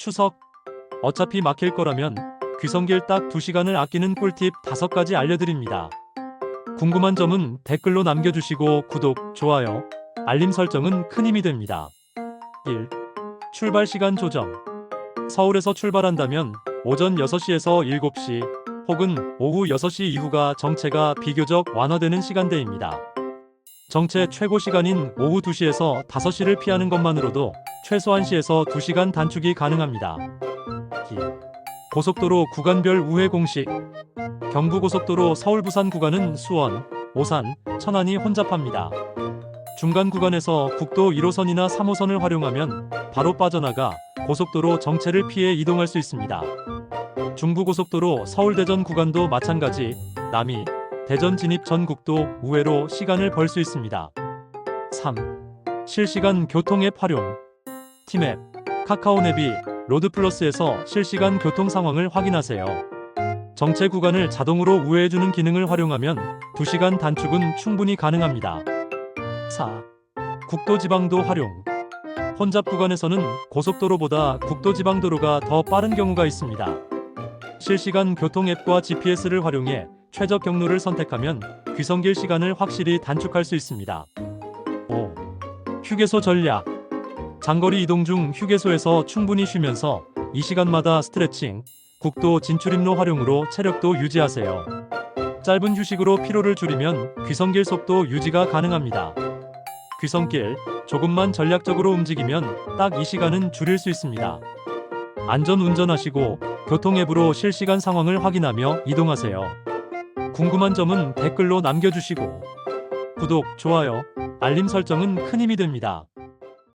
추석. 어차피 막힐 거라면 귀성길 딱 2시간을 아끼는 꿀팁 5가지 알려드립니다. 궁금한 점은 댓글로 남겨주시고 구독, 좋아요, 알림 설정은 큰 힘이 됩니다. 1. 출발 시간 조정. 서울에서 출발한다면 오전 6시에서 7시 혹은 오후 6시 이후가 정체가 비교적 완화되는 시간대입니다. 정체 최고 시간인 오후 2시에서 5시를 피하는 것만으로도 최소 1시에서 2시간 단축이 가능합니다. 2. 고속도로 구간별 우회 공식 경부고속도로 서울 부산 구간은 수원, 오산, 천안이 혼잡합니다. 중간 구간에서 국도 1호선이나 3호선을 활용하면 바로 빠져나가 고속도로 정체를 피해 이동할 수 있습니다. 중부고속도로 서울대전 구간도 마찬가지 남이 대전 진입 전 국도 우회로 시간을 벌 수 있습니다. 3. 실시간 교통 앱 활용 티맵, 카카오 앱이 로드플러스에서 실시간 교통 상황을 확인하세요. 정체 구간을 자동으로 우회해주는 기능을 활용하면 2시간 단축은 충분히 가능합니다. 4. 국도지방도 활용 혼잡 구간에서는 고속도로보다 국도지방도로가 더 빠른 경우가 있습니다. 실시간 교통 앱과 GPS를 활용해 최저 경로를 선택하면 귀성길 시간을 확실히 단축할 수 있습니다. 5. 휴게소 전략 장거리 이동 중 휴게소에서 충분히 쉬면서 이 시간마다 스트레칭, 국도 진출입로 활용으로 체력도 유지하세요. 짧은 휴식으로 피로를 줄이면 귀성길 속도 유지가 가능합니다. 귀성길 조금만 전략적으로 움직이면 딱 이 시간은 줄일 수 있습니다. 안전 운전하시고 교통 앱으로 실시간 상황을 확인하며 이동하세요. 궁금한 점은 댓글로 남겨주시고 구독, 좋아요, 알림 설정은 큰 힘이 됩니다.